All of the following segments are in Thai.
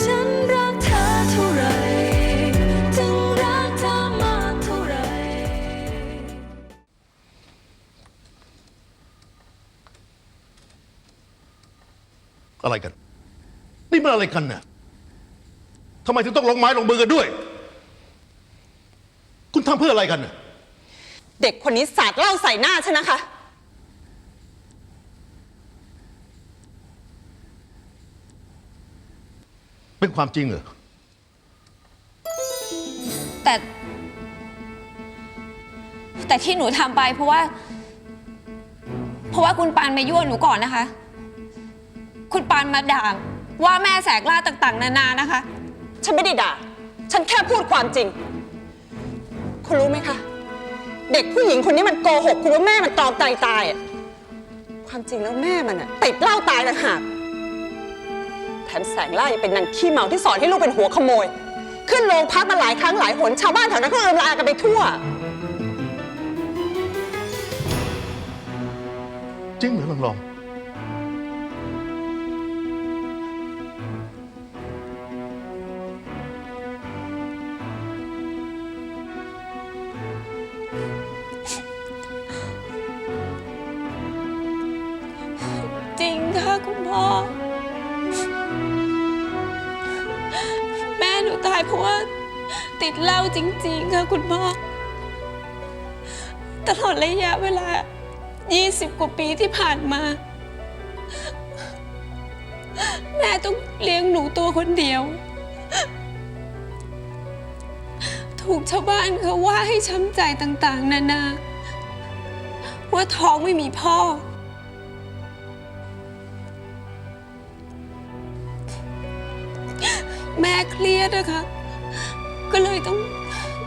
ฉันรักเธอเท่าไหรถึงรักเธอมากเท่าไหรอะไรกัน นี่มันอะไรกันน่ะทำไมถึงต้องลงไม้ลงมือกันด้วย คุณทำเพื่ออะไรกันน่ะ เด็กคนนี้สาดเหล้าใส่หน้าฉันนะคะ เป็นความจริงเหรอ แต่ แต่ที่หนูทำไปเพราะว่า เพราะว่าคุณปานมายั่วหนูก่อนนะคะ คุณปานมาด่าว่าแม่แสกล่าต่างๆ นานานะคะ ฉันไม่ได้ด่า ฉันแค่พูดความจริง คุณรู้ไหมคะ เด็กผู้หญิงคนนี้มันโกหก คุณว่าแม่มันตอมใจตายอะความจริงแล้วแม่มันอะติดเหล้าตายต่างหากแถมแสงล่ายังเป็นนางขี้เมาที่สอนให้ลูกเป็นหัวขโมย ขึ้นโรงพักมาหลายครั้งหลายหนชาวบ้านแถวนั้นก็เอิมลากันไปทั่ว จริงเหรอลองลอง จริงค่ะคุณพ่อ เพราะว่าติดเหล้าจริง ๆ ค่ะคุณพ่อ ตลอดระยะเวลา 20 กว่าปีที่ผ่านมา แม่ต้องเลี้ยงหนูตัวคนเดียว ถูกชาวบ้านเขาว่าให้ช้ำใจต่าง ๆ นานา ว่าท้องไม่มีพ่อ แม่เครียดนะคะ ก็เลยต้อง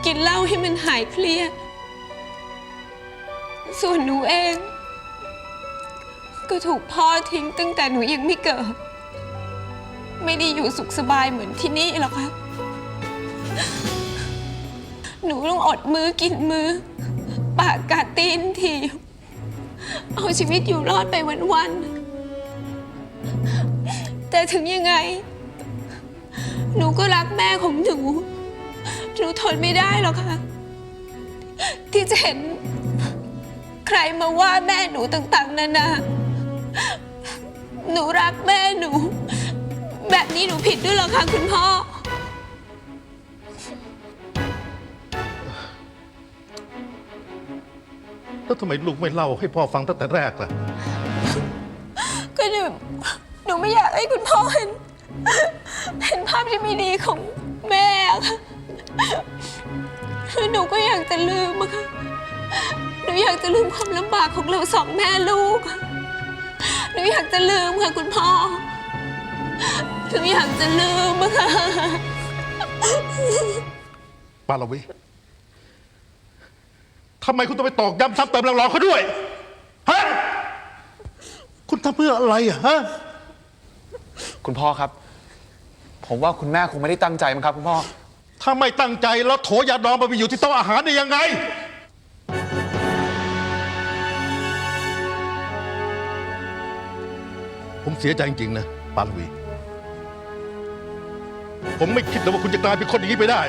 กินเหล้าให้มันหายเครียด ส่วนหนูเอง ก็ถูกพ่อทิ้งตั้งแต่หนูยังไม่เกิด ไม่ได้อยู่สุขสบายเหมือนที่นี่หรอกค่ะ หนูต้องอดมือกินมือ ปากกัดตีนทีเอาชีวิตอยู่รอดไปวันๆแต่ถึงยังไง หนูก็รักแม่ของหนู หนูทนไม่ได้หรอกค่ะ ที่จะเห็น ใครมาว่าแม่หนูต่างๆนานาหนูรักแม่หนู แบบนี้หนูผิดด้วยเหรอคะคุณพ่อ แล้วทำไมลูกไม่เล่าให้พ่อฟังตั้งแต่แรกล่ะ ก็หนูหนูไม่อยากให้คุณพ่อเห็น เห็นภาพที่ไม่ดีของแม่อะค่ะหนูก็อยากจะลืมอะค่ะ หนูอยากจะลืมความลำบากของเราสองแม่ลูกอะหนูอยากจะลืมค่ะคุณพ่อ หนูอยากจะลืมอะค่ะปาลวิทำไมคุณต้องไปตอกย้ำซ้ำเติมหลอกๆเขาด้วย ฮะ คุณทำเพื่ออะไรอะฮะ คุณพ่อครับ ผมว่าคุณแม่คงไม่ได้ตั้งใจมั้งครับ คุณพ่อ ถ้าไม่ตั้งใจแล้วโถยาดองมาไปอยู่ที่โต๊ะอาหารได้ยังไง ผมเสียใจจริงๆนะปาลวี ผมไม่คิดเลยว่าคุณจะกลายเป็นคนอย่างนี้ไปได้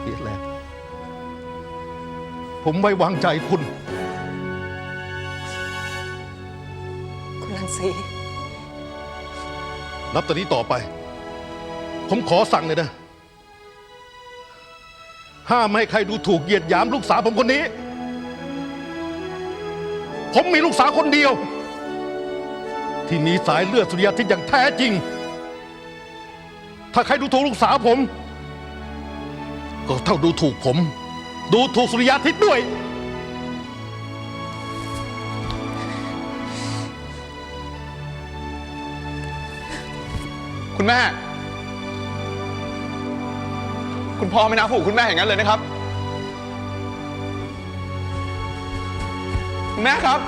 เสียแล้วผมไว้วางใจคุณ คุณลังสี นับแต่นี้ต่อไป ผมขอสั่งเลยนะ ห้ามไม่ให้ใครดูถูกเหยียดหยามลูกสาวผมคนนี้ ผมมีลูกสาวคนเดียว ที่มีสายเลือดสุริยาทิตอย่างแท้จริง ถ้าใครดูถูกลูกสาวผม ก็เท่าดูถูกผม ดูถูกสุริยาทิตด้วย คุณแม่ คุณพ่อไม่น่าผูกคุณแม่อย่างนั้นเลยนะครับ คุณแม่ครับ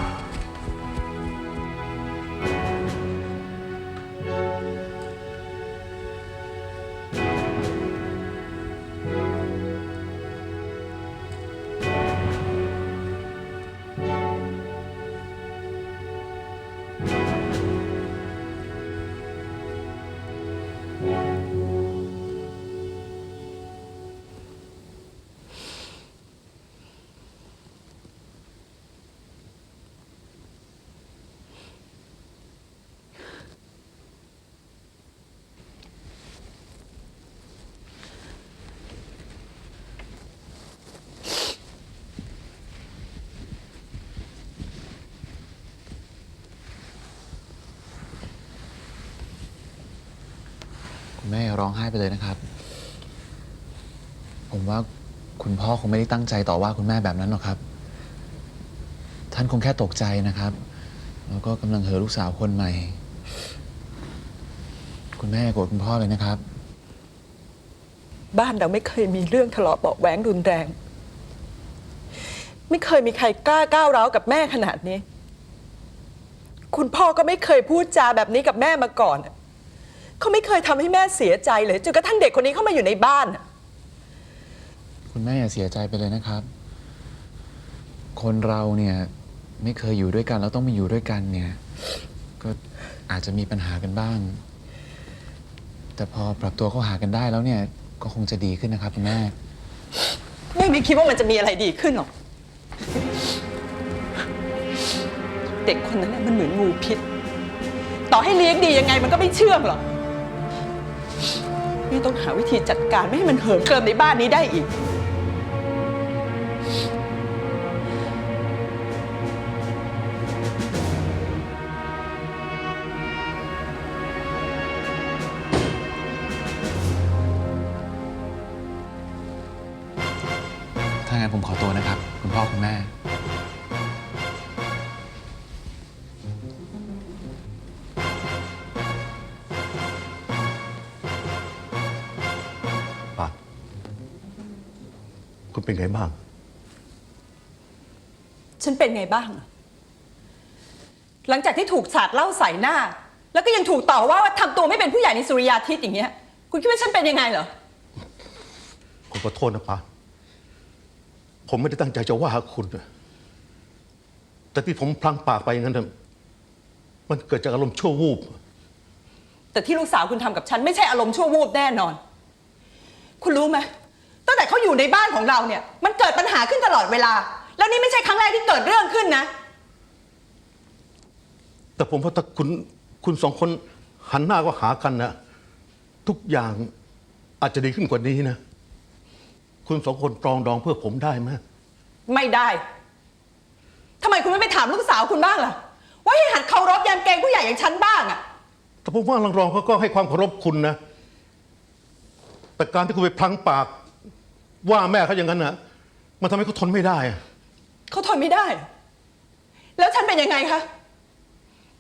ร้องไห้ไปเลยนะครับ ผมว่าคุณพ่อคงไม่ได้ตั้งใจต่อว่าคุณแม่แบบนั้นหรอกครับ ท่านคงแค่ตกใจนะครับ แล้วก็กำลังเหอลูกสาวคนใหม่ คุณแม่โกรธคุณพ่อเลยนะครับ บ้านเราไม่เคยมีเรื่องทะเลาะเบาะแว้งรุนแรง ไม่เคยมีใครกล้าก้าวร้าวกับแม่ขนาดนี้ คุณพ่อก็ไม่เคยพูดจาแบบนี้กับแม่มาก่อน เขาไม่เคยทำให้แม่เสียใจเลยจนกระทั่งเด็กคนนี้เข้ามาอยู่ในบ้านน่ะคุณแม่อย่าเสียใจไปเลยนะครับ คนเราเนี่ยไม่เคยอยู่ด้วยกันแล้วต้องมาอยู่ด้วยกันเนี่ย ก็อาจจะมีปัญหากันบ้าง แต่พอปรับตัวเข้าหากันได้แล้วเนี่ย ก็คงจะดีขึ้นนะครับคุณแม่ แม่ไม่คิดว่ามันจะมีอะไรดีขึ้นหรอกเด็กคนนั้นน่ะมันเหมือนงูพิษ ต่อให้เลี้ยงดียังไงมันก็ไม่เชื่องหรอก แม่ต้องหาวิธีจัดการไม่ให้มันเหิมเกริมในบ้านนี้ได้อีก ถ้างั้นผมขอตัวนะครับ คุณพ่อคุณแม่ เป็นไงบ้าง ฉันเป็นไงบ้างอะหลังจากที่ถูกสาดเหล้าใส่หน้า แล้วก็ยังถูกต่อว่าว่าทำตัวไม่เป็นผู้ใหญ่ในสุริยาทิตอย่างเงี้ย คุณคิดว่าฉันเป็นยังไงเหรอ ผมขอโทษนะปานผมไม่ได้ตั้งใจจะว่าคุณนะแต่ที่ผมพลังปากไปอย่างนั้นน่ะมันเกิดจากอารมณ์ชั่ววูบ แต่ที่ลูกสาวคุณทำกับฉันไม่ใช่อารมณ์ชั่ววูบแน่นอน คุณรู้ไหม ตั้งแต่เขาอยู่ในบ้านของเราเนี่ย มันเกิดปัญหาขึ้นตลอดเวลา แล้วนี่ไม่ใช่ครั้งแรกที่เกิดเรื่องขึ้นนะ แต่ผมว่าถ้าคุณคุณสองคนหันหน้าก็หากันนะทุกอย่างอาจจะดีขึ้นกว่านี้นะ คุณสองคนปรองดองเพื่อผมได้ไหมไม่ได้ทำไมคุณไม่ไปถามลูกสาวคุณบ้างล่ะ ว่าให้หัดเคารพยามเกรงผู้ใหญ่อย่างฉันบ้างอะแต่ผมว่าลังรองเขาก็ให้ความเคารพคุณนะ แต่การที่คุณไปพลังปาก ว่าแม่เขาอย่างนั้นนะมันทำให้เขาทนไม่ได้อะเขาทนไม่ได้แล้วฉันเป็นยังไงคะ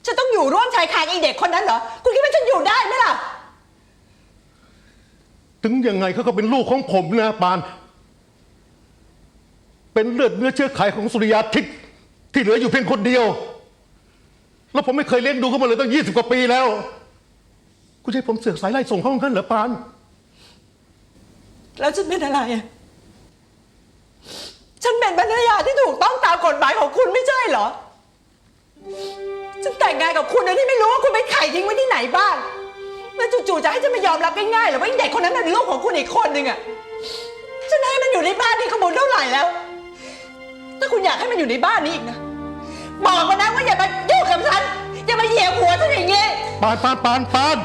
ฉันต้องอยู่ร่วมชายคากับไอเด็กคนนั้นเหรอ คุณคิดว่าฉันอยู่ได้ไหมล่ะ ถึงยังไงเขาก็เป็นลูกของผมนะปาน เป็นเลือดเนื้อเชื้อไขของสุริยาทิตที่เหลืออยู่เพียงคนเดียว แล้วผมไม่เคยเลี้ยงดูเขามาเลยตั้งยี่สิบกว่าปีแล้ว คุณจะให้ผมเสือกสายไล่ส่งเขาของท่านเหรอปาน แล้วฉันเป็นอะไรอะฉันเป็นภรรยาที่ถูกต้องตามกฎหมายของคุณไม่ใช่เหรอ ฉันแต่งงานกับคุณโดยที่ไม่รู้ว่าคุณไปไข่ทิ้งไว้ที่ไหนบ้าง แล้วจู่ๆจะให้ฉันมายอมรับง่ายๆหรือว่าไอ้เด็กคนนั้นเป็นลูกของคุณอีกคนหนึ่งอะฉันให้มันอยู่ในบ้านนี้ขบุญเท่าไหร่แล้ว ถ้าคุณอยากให้มันอยู่ในบ้านนี้อีกนะ บอกมานะว่าอย่ามายุ่งกับฉัน อย่ามาเหยียบหัวฉันอย่างงี้ ปานปานปานปาน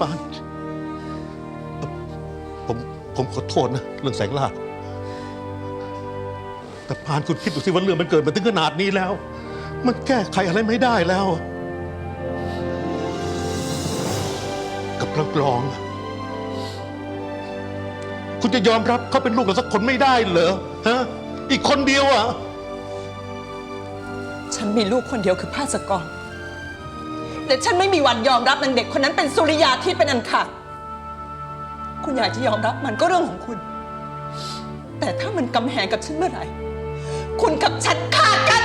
ปานผม ผมขอโทษนะ เรื่องแสงลาดแต่ปานคุณคิดดูสิว่าเรื่องมันเกิดมาถึงขนาดนี้แล้ว มันแก้ไขอะไรไม่ได้แล้ว กับกลองกลอง คุณจะยอมรับเขาเป็นลูกเราสักคนไม่ได้เหรอฮะอีกคนเดียวอะฉันมีลูกคนเดียวคือพาสกรและฉันไม่มีวันยอมรับนางเด็กคนนั้นเป็นสุริยาที่เป็นอันขาด คุณอยากจะยอมรับมันก็เรื่องของคุณ แต่ถ้ามันกำแหงกับฉันเมื่อไหร่ คุณกับฉันฆ่ากัน